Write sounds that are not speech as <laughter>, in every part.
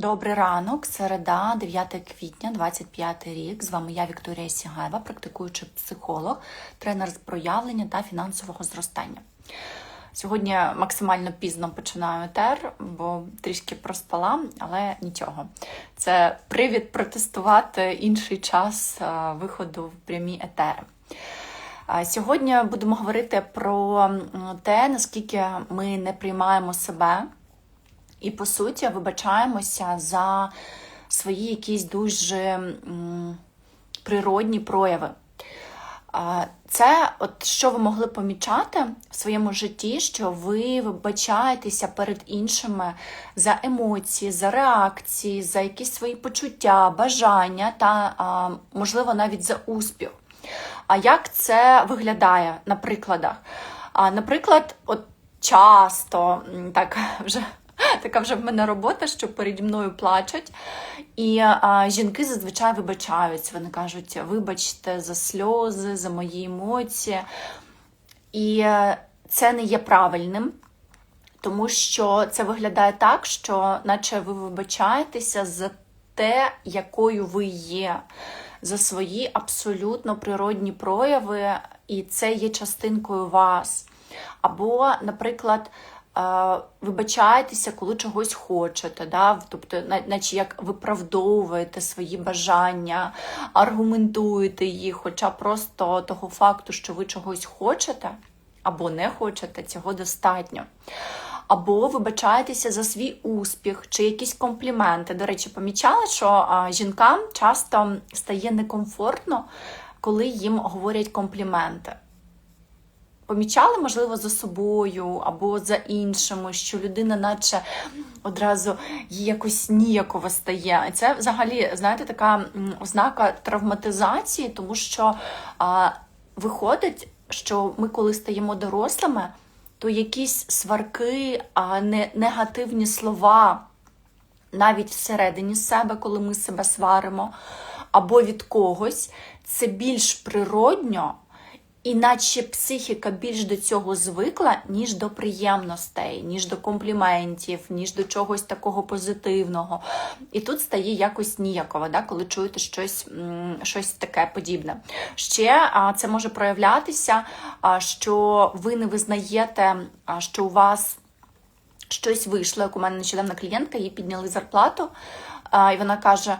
Добрий ранок, середа, 9 квітня, 25 рік. З вами я, Вікторія Сігаєва, практикуючий психолог, тренер з проявлення та фінансового зростання. Сьогодні максимально пізно починаю етер, бо трішки проспала, але нічого. Це привід протестувати інший час е, виходу в прямі етери. А Сьогодні будемо говорити про те, наскільки ми не приймаємо себе. І по суті вибачаємося за свої якісь дуже природні прояви. Це, от що ви могли помічати в своєму житті, що ви вибачаєтеся перед іншими за емоції, за реакції, за якісь свої почуття, бажання та, можливо, навіть за успіх. А як це виглядає на прикладах? Наприклад, от часто так <laughs> вже <laughs> така вже в мене робота, що переді мною плачуть. І а, жінки зазвичай вибачаються. Вони кажуть, вибачте за сльози, за мої емоції. І е, це не є правильним, тому що це виглядає так, що наче ви вибачаєтеся за те, якою ви є, за свої абсолютно природні прояви, і це є частинкою вас. Або, наприклад, вибачаєтеся, коли чогось хочете, да? тобто, наче як виправдовуєте свої бажання, аргументуєте їх, хоча просто того факту, що ви чогось хочете або не хочете, цього достатньо. Або вибачаєтеся за свій успіх чи якісь компліменти. До речі, помічала, що жінкам часто стає некомфортно, коли їм говорять компліменти помічали, можливо, за собою або за іншими, що людина, наче одразу їй якось ніяково стає. Це взагалі, знаєте, така ознака травматизації, тому що а, виходить, що ми, коли стаємо дорослими, то якісь сварки, а не негативні слова. Навіть всередині себе, коли ми себе сваримо, або від когось, це більш природньо, і наче психіка більш до цього звикла, ніж до приємностей, ніж до компліментів, ніж до чогось такого позитивного. І тут стає якось ніяково, да, коли чуєте щось, щось таке подібне. Ще це може проявлятися, що ви не визнаєте, що у вас щось вийшло, як у мене нещодавно клієнтка, їй підняли зарплату, і вона каже: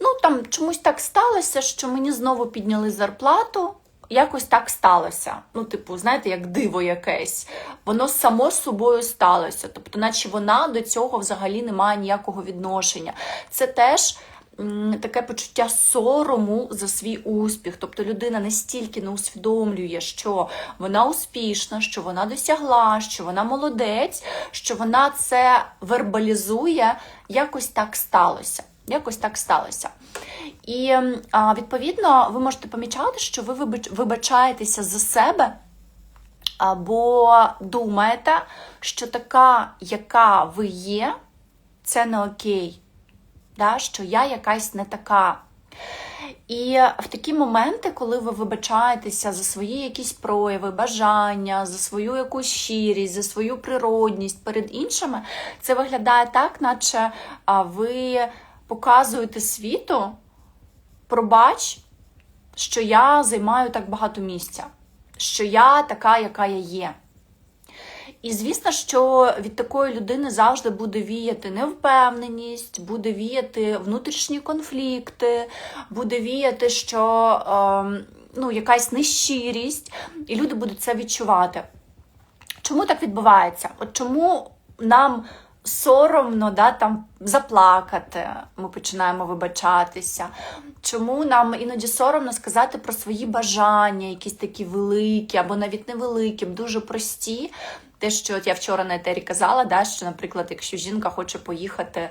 ну там чомусь так сталося, що мені знову підняли зарплату. Якось так сталося. Ну, типу, знаєте, як диво якесь. Воно само собою сталося. Тобто, наче вона до цього взагалі не має ніякого відношення. Це теж таке почуття сорому за свій успіх. Тобто людина настільки не усвідомлює, що вона успішна, що вона досягла, що вона молодець, що вона це вербалізує, якось так сталося. Якось так сталося. І відповідно ви можете помічати, що ви вибачаєтеся за себе, або думаєте, що така, яка ви є, це не окей. Да? Що я якась не така. І в такі моменти, коли ви вибачаєтеся за свої якісь прояви, бажання, за свою якусь щирість, за свою природність перед іншими, це виглядає так, наче ви показуєте світу, пробач, що я займаю так багато місця, що я така, яка я є. І звісно, що від такої людини завжди буде віяти невпевненість, буде віяти внутрішні конфлікти, буде віяти, що ем, ну, якась нещирість, і люди будуть це відчувати. Чому так відбувається? От чому нам соромно да, там, заплакати, ми починаємо вибачатися? Чому нам іноді соромно сказати про свої бажання, якісь такі великі або навіть невеликі, дуже прості? Те, що от я вчора на етері казала, да, що, наприклад, якщо жінка хоче поїхати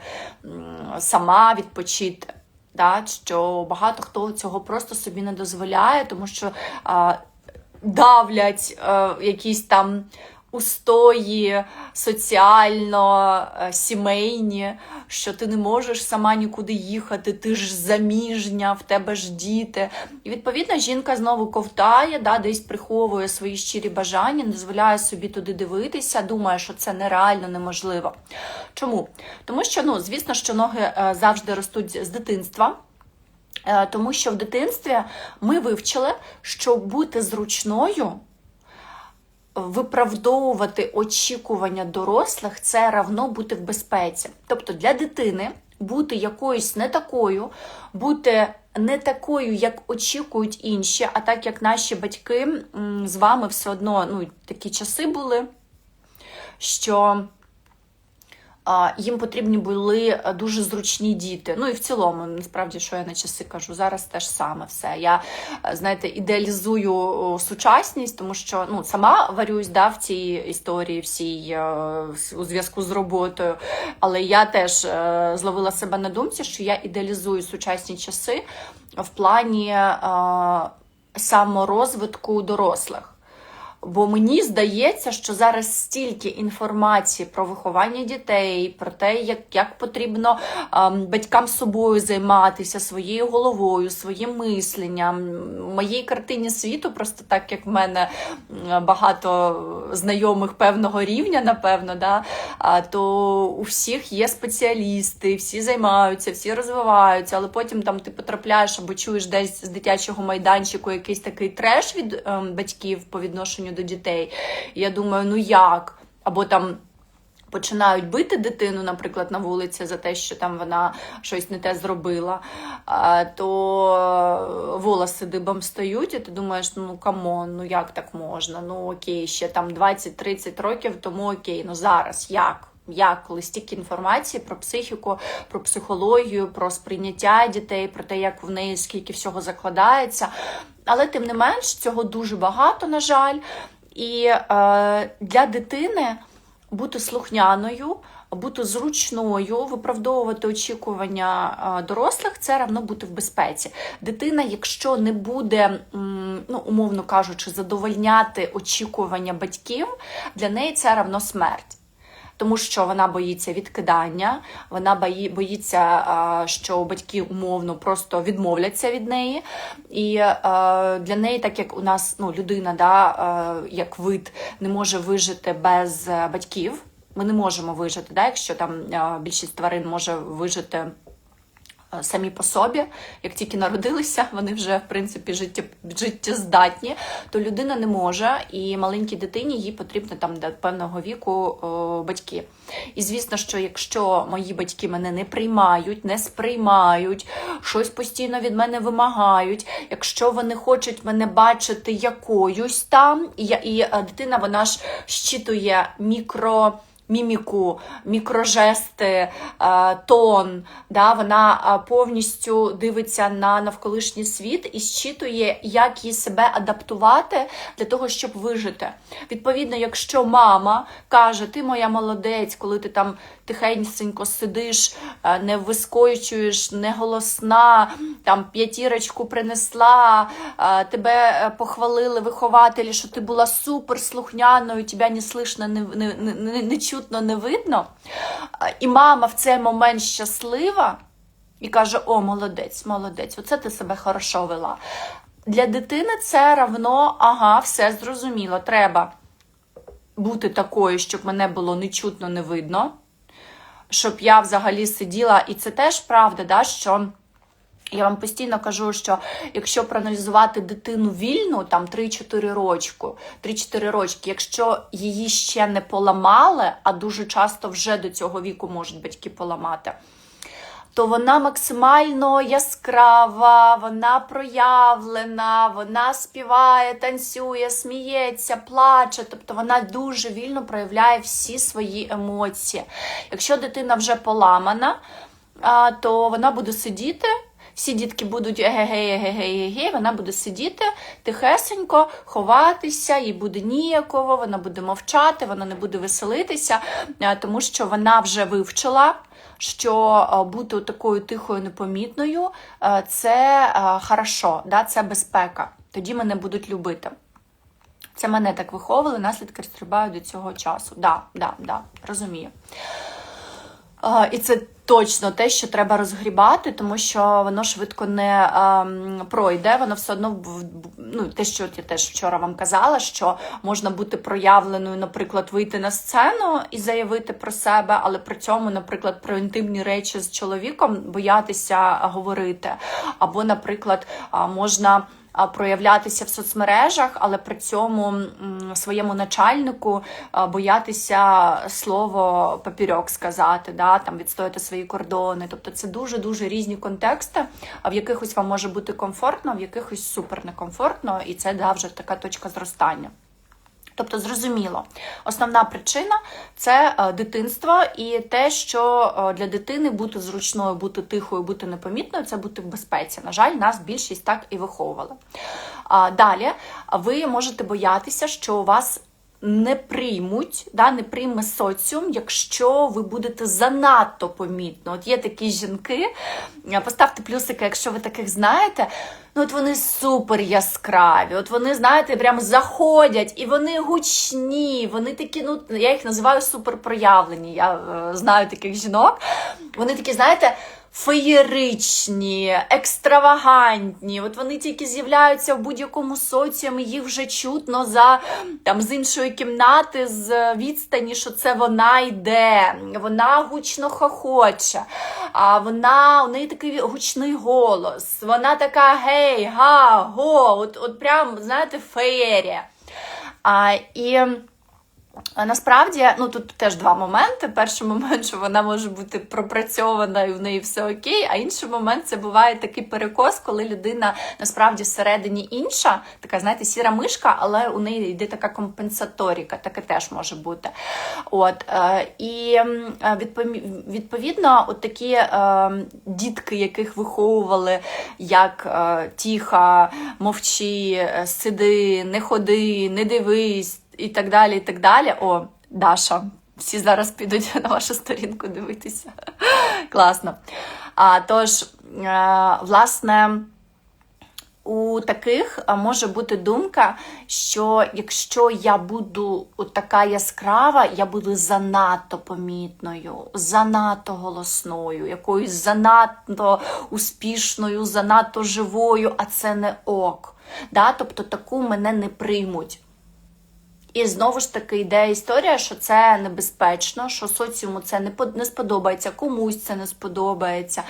сама відпочити, да, що багато хто цього просто собі не дозволяє, тому що а, давлять е, якісь там устої, соціально, е, сімейні, що ти не можеш сама нікуди їхати, ти ж заміжня, в тебе ж діти. І відповідно жінка знову ковтає, да, десь приховує свої щирі бажання, не дозволяє собі туди дивитися, думає, що це нереально неможливо. Чому? Тому що, ну, звісно, що ноги е, завжди ростуть з дитинства. Е, Тому що в дитинстві ми вивчили, що бути зручною, виправдовувати очікування дорослих це равно бути в безпеці. Тобто для дитини бути якоюсь не такою, бути не такою, як очікують інші, а так як наші батьки з вами все одно ну, такі часи були, що їм потрібні були е, дуже зручні діти. Ну і в цілому, насправді, що я на часи кажу, зараз теж саме все. Я, е, знаєте, ідеалізую сучасність, тому що ну, сама варюсь да, в цій історії всій е, у зв'язку з роботою. Але я теж зловила себе на думці, що я ідеалізую сучасні часи в плані саморозвитку дорослих. Бо мені здається, що зараз стільки інформації про виховання дітей, про те, як, як потрібно ем, батькам собою займатися, своєю головою, своїм мисленням, в моїй картині світу, просто так як в мене багато знайомих певного рівня, напевно, да, то у всіх є спеціалісти, всі займаються, всі розвиваються, але потім там ти потрапляєш або чуєш десь з дитячого майданчику якийсь такий треш від ем, батьків по відношенню до дітей. І я думаю, ну як? Або там. Починають бити дитину, наприклад, на вулиці за те, що там вона щось не те зробила, то волоси дибом стають, і ти думаєш, ну камон, ну як так можна? Ну окей, ще там 20-30 років, тому окей, ну зараз як? Як, коли стільки інформації про психіку, про психологію, про сприйняття дітей, про те, як в неї скільки всього закладається. Але тим не менш, цього дуже багато, на жаль. І е, для дитини бути слухняною, бути зручною, виправдовувати очікування е, дорослих це равно бути в безпеці. Дитина, якщо не буде, ну умовно кажучи, задовольняти очікування батьків, для неї це равно смерть. Тому що вона боїться відкидання, вона боїться, що батьки умовно просто відмовляться від неї. І для неї, так як у нас ну, людина, да, як вид, не може вижити без е, батьків. Ми не можемо вижити, да, якщо там більшість тварин може вижити е, самі по собі, як тільки народилися, вони вже в принципі життєздатні, то людина не може, і маленькій дитині їй потрібно там до певного віку о, батьки. І звісно, що якщо мої батьки мене не приймають, не сприймають, щось постійно від мене вимагають, якщо вони хочуть мене бачити якоюсь там, і, я, і е, дитина вона ж щитує мікро міміку, мікрожести, е, тон. Да, Вона е, повністю дивиться на навколишній світ і щитує, як їй себе адаптувати для того, щоб вижити. Відповідно, якщо мама каже, ти моя молодець, коли ти там тихенько сидиш, е, не вискочуєш, не голосна, там п'ятірочку принесла, е, тебе е, похвалили вихователі, що ти була супер слухняною, тебе не слышно, не, не, не, не чутно, не видно. І мама в цей момент щаслива і каже: О, молодець, молодець, оце ти себе хорошо вела. Для дитини це равно, ага, все зрозуміло, треба бути такою, щоб мене було не чутно, не видно щоб я взагалі сиділа, і це теж правда, да, що. Я вам постійно кажу, що якщо проаналізувати дитину вільну, там 3-4 рочку, 3-4 рочки, якщо її ще не поламали, а дуже часто вже до цього віку можуть батьки поламати, то вона максимально яскрава, вона проявлена, вона співає, танцює, сміється, плаче. Тобто вона дуже вільно проявляє всі свої емоції. Якщо дитина вже поламана, то вона буде сидіти. Всі дітки будуть егегей, вона буде сидіти тихесенько, ховатися, їй буде ніяково, вона буде мовчати, вона не буде веселитися, тому що вона вже вивчила, що е, бути такою тихою, непомітною е, це е, хорошо, да, це безпека. Тоді мене будуть любити. Це мене так виховували, наслідки розстрибають до цього часу. Да, да, да, розумію. І це точно те, що треба розгрібати, тому що воно швидко не ем, пройде. Воно все одно ну, те, що я теж вчора вам казала, що можна бути проявленою, наприклад, вийти на сцену і заявити про себе, але при цьому, наприклад, про інтимні речі з чоловіком боятися говорити. Або, наприклад, можна проявлятися в соцмережах, але при цьому своєму начальнику боятися слово папірьок сказати, да, там відстояти свої кордони. Тобто це дуже дуже різні контексти, а в якихось вам може бути комфортно, а в якихось супер некомфортно, і це да, вже така точка зростання. Тобто, зрозуміло, основна причина це е, дитинство і те, що е, для дитини бути зручною, бути тихою, бути непомітною це бути в безпеці. На жаль, нас більшість так і виховували. Далі ви можете боятися, що у вас не приймуть, да, не прийме соціум, якщо ви будете занадто помітно. От є такі жінки, е, поставте плюсики, якщо ви таких знаєте. Ну, от вони супер яскраві, от вони, знаєте, прям заходять, і вони гучні, вони такі, ну, я їх називаю суперпроявлені. Я е, знаю таких жінок. Вони такі, знаєте, феєричні, екстравагантні. От вони тільки з'являються в будь-якому соціумі, їх вже чутно за там з іншої кімнати, з відстані, що це вона йде, вона гучно хохоче, а вона у неї такий гучний голос. Вона така гей, га, го, от, от прям, знаєте, феєрія. А, і насправді, ну тут теж два моменти. Перший момент, що вона може бути пропрацьована і в неї все окей. А інший момент це буває такий перекос, коли людина насправді всередині інша, така, знаєте, сіра мишка, але у неї йде така компенсаторіка, таке теж може бути. От е, і е, відповідно, от такі е, дітки, яких виховували як тіха, мовчи, сиди, не ходи, не дивись і так далі, і так далі. О, Даша, всі зараз підуть на вашу сторінку дивитися. Класно. А, тож, е, власне, у таких може бути думка, що якщо я буду така яскрава, я буду занадто помітною, занадто голосною, якоюсь занадто успішною, занадто живою, а це не ок. Да? Тобто таку мене не приймуть. І знову ж таки йде історія, що це небезпечно, що соціуму це не не сподобається, комусь це не сподобається.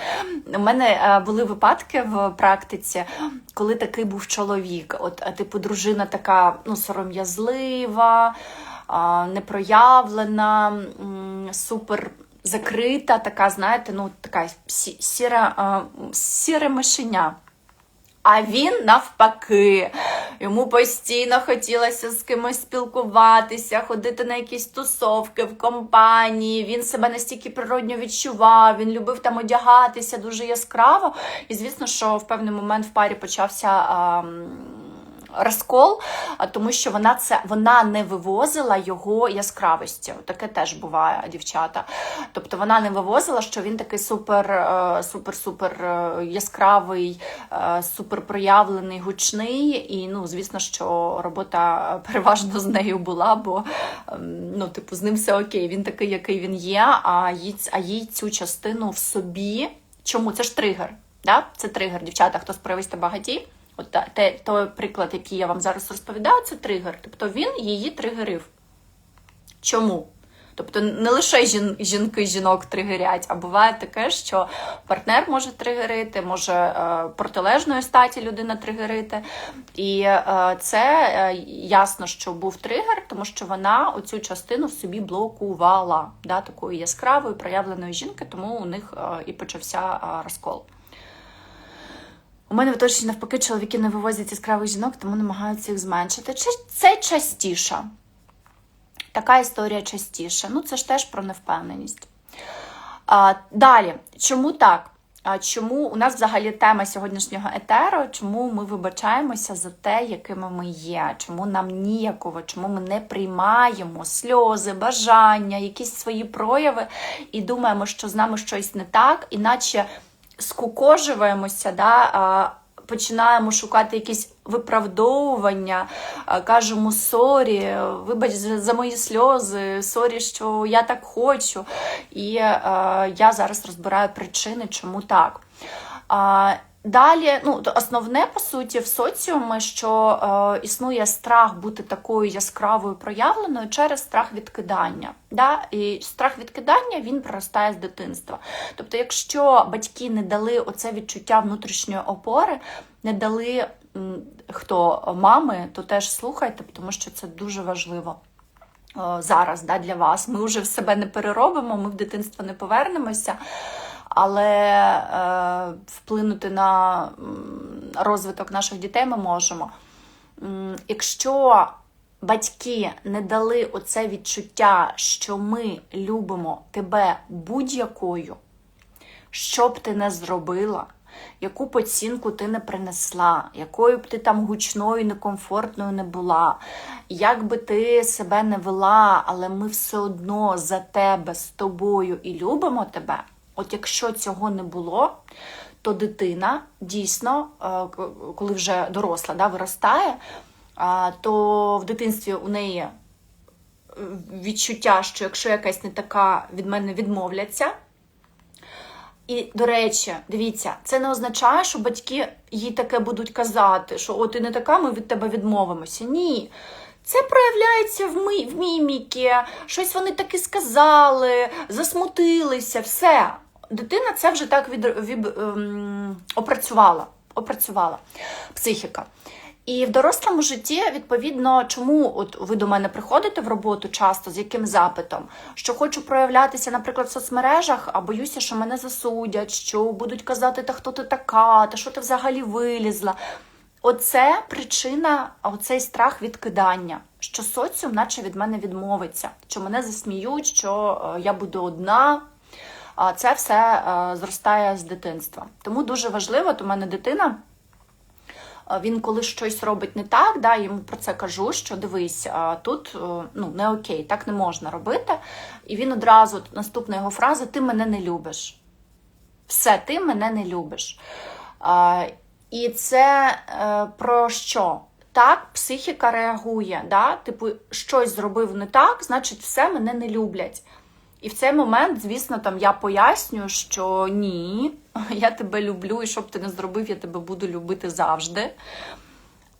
У мене е, були випадки в практиці, коли такий був чоловік. От, е, типу, дружина така ну, сором'язлива, непроявлена, супер. Закрита, така, знаєте, ну така сіра, сіре мишеня. А він навпаки. Йому постійно хотілося з кимось спілкуватися, ходити на якісь тусовки в компанії. Він себе настільки природньо відчував, він любив там одягатися дуже яскраво. І звісно, що в певний момент в парі почався. А, Розкол, тому що вона це вона не вивозила його яскравості. Таке теж буває, дівчата. Тобто вона не вивозила, що він такий супер, е, супер, супер е, яскравий, е, супер проявлений, гучний. І ну, звісно, що робота переважно з нею була, бо ем, ну, типу, з ним все окей. Він такий, який він є. А їй, а їй цю частину в собі. Чому? Це ж тригер. Да? Це тригер, дівчата, хто справився багаті. От те, той приклад, який я вам зараз розповідаю, це тригер. Тобто він її тригерив. Чому? Тобто не лише жін, жінки жінок тригерять, а буває таке, що партнер може тригерити, може е, протилежної статі людина тригерити. І е, це е, ясно, що був тригер, тому що вона оцю частину в собі блокувала да, такої яскравої проявленої жінки, тому у них е, і почався е, розкол. У мене в оточенні навпаки чоловіки не вивозять яскравих жінок, тому намагаються їх зменшити. Чи це частіше? Така історія частіше. Ну, це ж теж про невпевненість. А, далі, чому так? А чому у нас взагалі тема сьогоднішнього етеру? Чому ми вибачаємося за те, якими ми є? Чому нам ніяково, чому ми не приймаємо сльози, бажання, якісь свої прояви і думаємо, що з нами щось не так, іначе скукожуємося, да, починаємо шукати якісь виправдовування, кажемо сорі, вибач за мої сльози, сорі, що я так хочу. І я зараз розбираю причини, чому так. Далі, ну основне по суті в соціумі, що е, існує страх бути такою яскравою проявленою через страх відкидання. Да? І страх відкидання він проростає з дитинства. Тобто, якщо батьки не дали оце відчуття внутрішньої опори, не дали хто мами, то теж слухайте, тому що це дуже важливо. е, Зараз да, для вас. Ми вже в себе не переробимо, ми в дитинство не повернемося але е, вплинути на розвиток наших дітей ми можемо. Якщо батьки не дали оце відчуття, що ми любимо тебе будь-якою, що б ти не зробила, яку б оцінку ти не принесла, якою б ти там гучною, некомфортною не була, як би ти себе не вела, але ми все одно за тебе з тобою і любимо тебе. От якщо цього не було, то дитина дійсно, е, коли вже доросла, да, виростає, то в дитинстві у неї е, відчуття, що якщо якась не така від мене відмовляться. І, до речі, дивіться, це не означає, що батьки їй таке будуть казати, що о, ти не така, ми від тебе відмовимося. Ні. Це проявляється в, ми, в міміки, щось вони таки сказали, засмутилися, все. Дитина це вже так від, від, ем, опрацювала, опрацювала психіка. І в дорослому житті, відповідно, чому от ви до мене приходите в роботу часто, з яким запитом, що хочу проявлятися, наприклад, в соцмережах, а боюся, що мене засудять, що будуть казати, та хто ти така, та що ти взагалі вилізла. Оце причина, оцей страх відкидання, що соціум, наче від мене відмовиться, що мене засміють, що е, я буду одна. А це все е, зростає з дитинства. Тому дуже важливо, то в мене дитина. е, Він коли щось робить не так, да, йому про це кажу, що дивись, тут е, ну, не окей, так не можна робити. І він одразу, наступна його фраза: Ти мене не любиш. Все, ти мене не любиш. І це про що? Так, психіка реагує. Да? Типу, щось зробив не так, значить, все мене не люблять. І в цей момент, звісно, там я поясню, що ні, <laughs> я тебе люблю, і що б ти не зробив, я тебе буду любити завжди.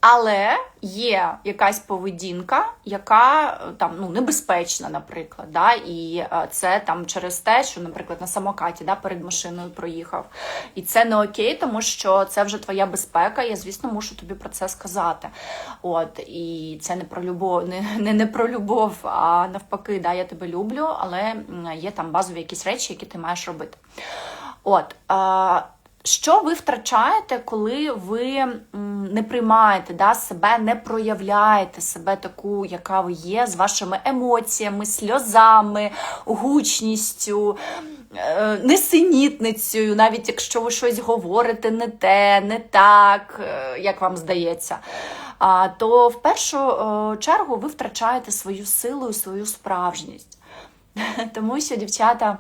Але є якась поведінка, яка е, там ну небезпечна, наприклад, да, і е, це там через те, що, наприклад, на самокаті да, перед машиною проїхав. І це не окей, тому що це вже твоя безпека. Я, звісно, мушу тобі про це сказати. От і це не про любов, не не, не про любов, а навпаки, да, я тебе люблю, але є там базові якісь речі, які ти маєш робити. От. Що ви втрачаєте, коли ви не приймаєте да, себе, не проявляєте себе таку, яка ви є, з вашими емоціями, сльозами, гучністю, е, несенітницею, навіть якщо ви щось говорите не те, не так, е, як вам здається, то в першу чергу ви втрачаєте свою силу і свою справжність. <laughs> Тому що, дівчата.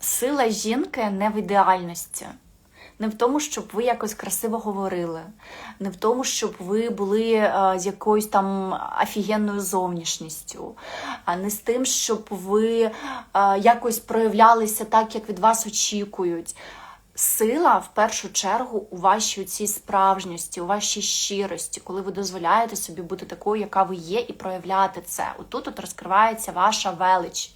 Сила жінки не в ідеальності, не в тому, щоб ви якось красиво говорили, не в тому, щоб ви були з якоюсь там офігенною зовнішністю, а не з тим, щоб ви якось проявлялися так, як від вас очікують. Сила в першу чергу у вашій цій справжності, у вашій щирості, коли ви дозволяєте собі бути такою, яка ви є, і проявляти це. Отут от розкривається ваша велич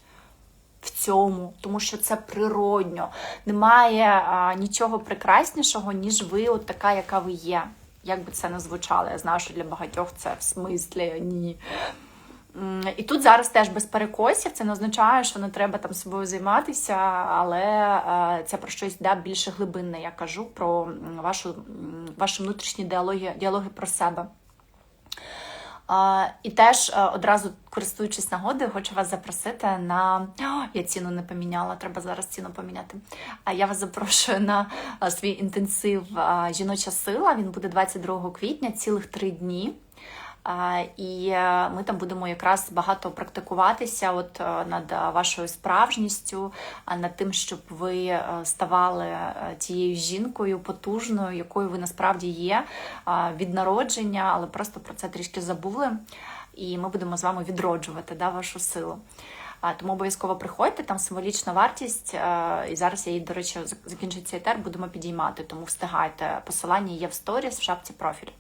в цьому, тому що це природньо. Немає а, нічого прекраснішого, ніж ви, от така, яка ви є. Як би це не звучало, я знаю, що для багатьох це в смислі ні. І тут зараз теж без перекосів, це не означає, що не треба там собою займатися, але це про щось да, більше глибинне. Я кажу про вашу, ваші внутрішні діалоги, діалоги про себе. І теж е, одразу користуючись нагодою, хочу вас запросити на О, я ціну не поміняла, треба зараз ціну поміняти. А я вас запрошую на е, свій інтенсив е, Жіноча сила. Він буде 22 квітня, цілих три дні. І е, ми там будемо якраз багато практикуватися от е, над е, вашою справжністю, над тим, щоб ви ставали тією жінкою потужною, якою ви насправді є від народження, але просто про це трішки забули. І ми будемо з вами відроджувати да, вашу силу. Тому обов'язково приходьте, там символічна вартість. І зараз я її, до речі, зак- закінчиться етер, будемо підіймати, тому встигайте. Посилання є в сторіс в шапці профілю.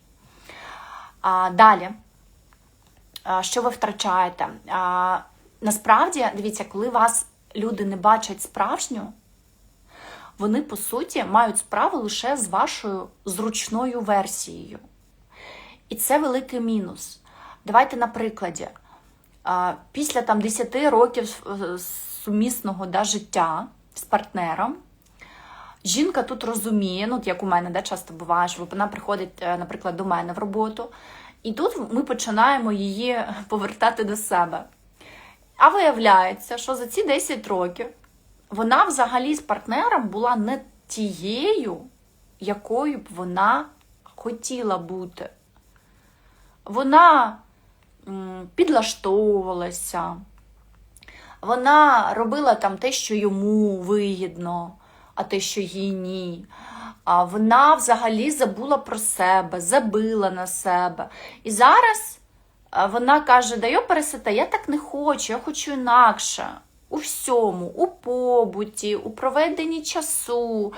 А, далі, а, що ви втрачаєте? А, насправді, дивіться, коли вас люди не бачать справжню, вони по суті мають справу лише з вашою зручною версією. І це великий мінус. Давайте на прикладі. Після там 10 років е, сумісного да, життя з партнером, жінка тут розуміє, ну, як у мене да, часто буває, що вона приходить, е, наприклад, до мене в роботу, і тут ми починаємо її повертати до себе. А виявляється, що за ці 10 років вона взагалі з партнером була не тією, якою б вона хотіла бути. Вона підлаштовувалася, вона робила там те, що йому вигідно, а те, що їй ні. А вона взагалі забула про себе, забила на себе. І зараз вона каже: да йо пересете, я так не хочу, я хочу інакше. У всьому, у побуті, у проведенні часу,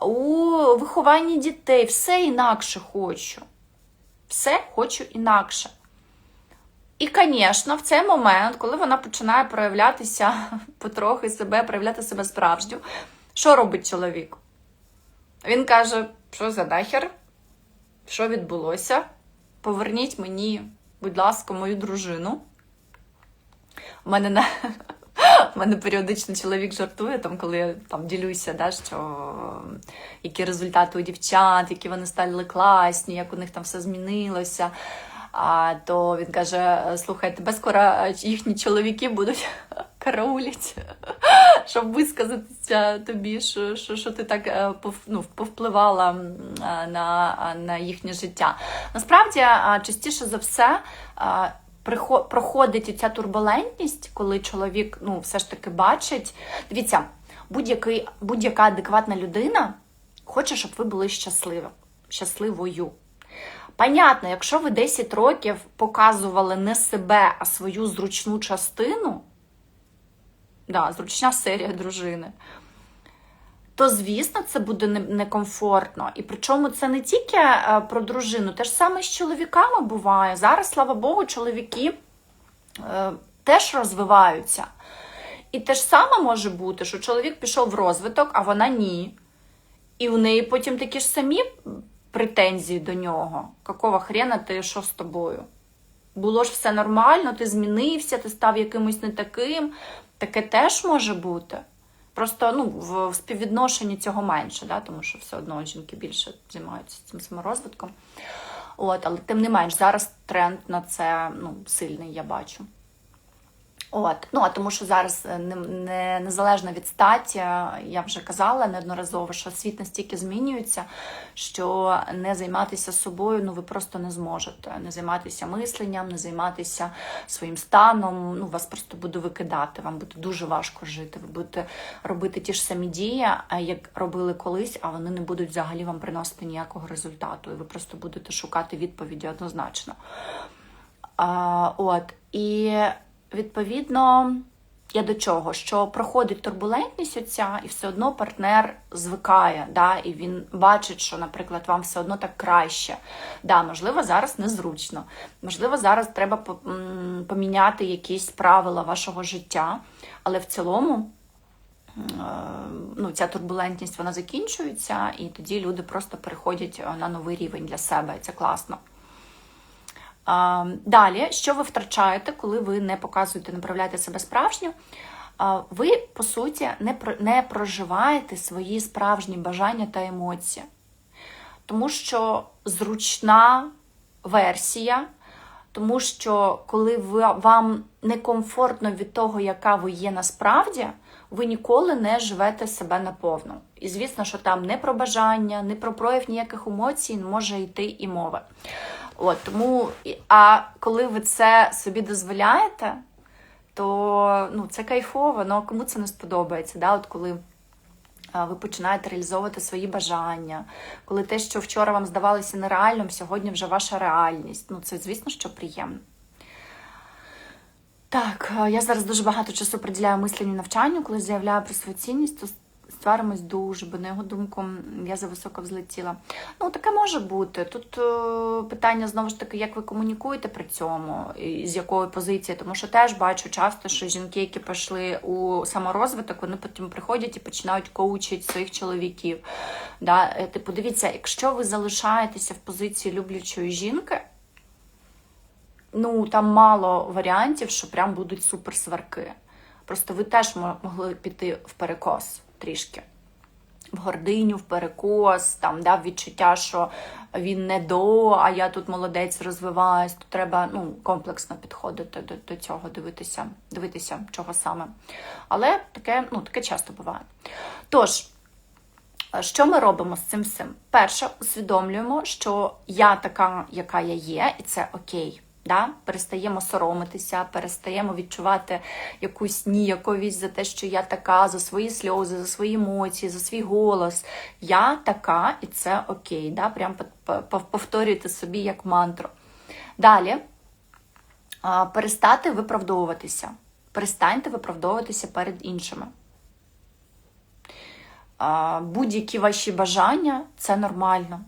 у вихованні дітей, все інакше хочу. Все хочу інакше. І, звісно, в цей момент, коли вона починає проявлятися <laughs> потрохи себе, проявляти себе справжню, що робить чоловік? Він каже: що за нахер? Що відбулося? Поверніть мені, будь ласка, мою дружину. У мене на. <laughs> У мене періодично чоловік жартує, там, коли я там ділюся, да, що які результати у дівчат, які вони стали класні, як у них там все змінилося. А, то він каже: слухай, тебе скоро їхні чоловіки будуть <laughs> караулять, щоб висказатися тобі, що, що, що ти так е, ну, повпливала е, на, на їхнє життя. Насправді, частіше за все. проходить ця турбулентність, коли чоловік ну, все ж таки бачить. Дивіться, будь-яка адекватна людина хоче, щоб ви були щасливі, щасливою. Понятно, якщо ви 10 років показували не себе, а свою зручну частину, да, зручна серія дружини, то звісно це буде некомфортно. І причому це не тільки е, про дружину, те ж саме з чоловіками буває. Зараз, слава Богу, чоловіки е, теж розвиваються. І те ж саме може бути, що чоловік пішов в розвиток, а вона ні. І у неї потім такі ж самі претензії до нього. Какого хрена ти що з тобою? Було ж все нормально, ти змінився, ти став якимось не таким. Таке теж може бути. Просто ну, в співвідношенні цього менше, да? тому що все одно жінки більше займаються цим саморозвитком. От, але тим не менш, зараз тренд на це ну, сильний, я бачу. От, ну а тому, що зараз е, не, не, незалежно від статі, е, я вже казала неодноразово, що світ настільки змінюється, що не займатися собою ну ви просто не зможете. Не займатися мисленням, не займатися своїм станом. Ну вас просто буде викидати. Вам буде дуже важко жити. Ви будете робити ті ж самі дії, як робили колись, а вони не будуть взагалі вам приносити ніякого результату. І ви просто будете шукати відповіді однозначно. А, от і відповідно, я до чого? Що проходить турбулентність оця, і все одно партнер звикає, да, і він бачить, що, наприклад, вам все одно так краще. Да, можливо, зараз незручно. Можливо, зараз треба поміняти якісь правила вашого життя, але в цілому. Ну, ця турбулентність вона закінчується, і тоді люди просто переходять е, на новий рівень для себе. Це класно. Далі, що ви втрачаєте, коли ви не показуєте, не проявляєте себе справжньо? Ви, по суті, не, проживаєте свої справжні бажання та емоції. Тому що зручна версія, тому що коли ви, вам некомфортно від того, яка ви є насправді, ви ніколи не живете себе наповну. І звісно, що там не про бажання, не про прояв ніяких емоцій не може йти і мови. От тому, а коли ви це собі дозволяєте, то ну, це кайфово, ну а кому це не сподобається? Да? От коли ви починаєте реалізовувати свої бажання, коли те, що вчора вам здавалося нереальним, сьогодні вже ваша реальність. Ну, це, звісно, що приємно. Так, я зараз дуже багато часу приділяю мисленню навчанню, коли заявляю про свою цінність, то стваримось дуже, бо на його думку я зависоко взлетіла. Ну, таке може бути. Тут е, питання знову ж таки, як ви комунікуєте при цьому, і з якої позиції, тому що теж бачу часто, що жінки, які пішли у саморозвиток, вони потім приходять і починають коучити своїх чоловіків. Да? Е, Типу, дивіться, якщо ви залишаєтеся в позиції люблячої жінки, ну там мало варіантів, що прям будуть суперсварки. Просто ви теж могли піти в перекос трішки. В гординю, в перекос, там да, в відчуття, що він не до, а я тут молодець розвиваюсь. То треба ну, комплексно підходити до, до цього, дивитися, дивитися, чого саме. Але таке, ну, таке часто буває. Тож, що ми робимо з цим всім? Перше, усвідомлюємо, що я така, яка я є, і це окей. Да? Перестаємо соромитися, перестаємо відчувати якусь ніяковість за те, що я така, за свої сльози, за свої емоції, за свій голос. Я така, і це окей. Да? Прям пов- пов- повторюйте собі як мантру. Далі перестати виправдовуватися. Перестаньте виправдовуватися перед іншими. Будь-які ваші бажання це нормально.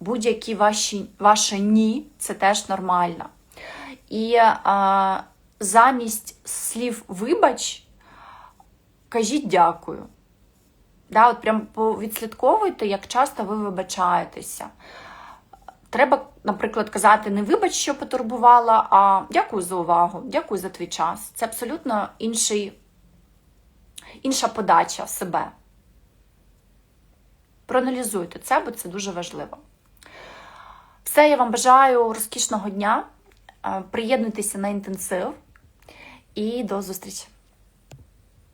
Будь-які ваші ваше ні це теж нормально. І а, замість слів вибач, кажіть дякую. Да, от прям відслідковуйте, як часто ви вибачаєтеся. Треба, наприклад, казати не вибач, що потурбувала, а дякую за увагу, дякую за твій час. Це абсолютно інший, інша подача себе. Проаналізуйте це, бо це дуже важливо. Все, я вам бажаю розкішного дня. Приєднуйтеся на інтенсив і до зустрічі!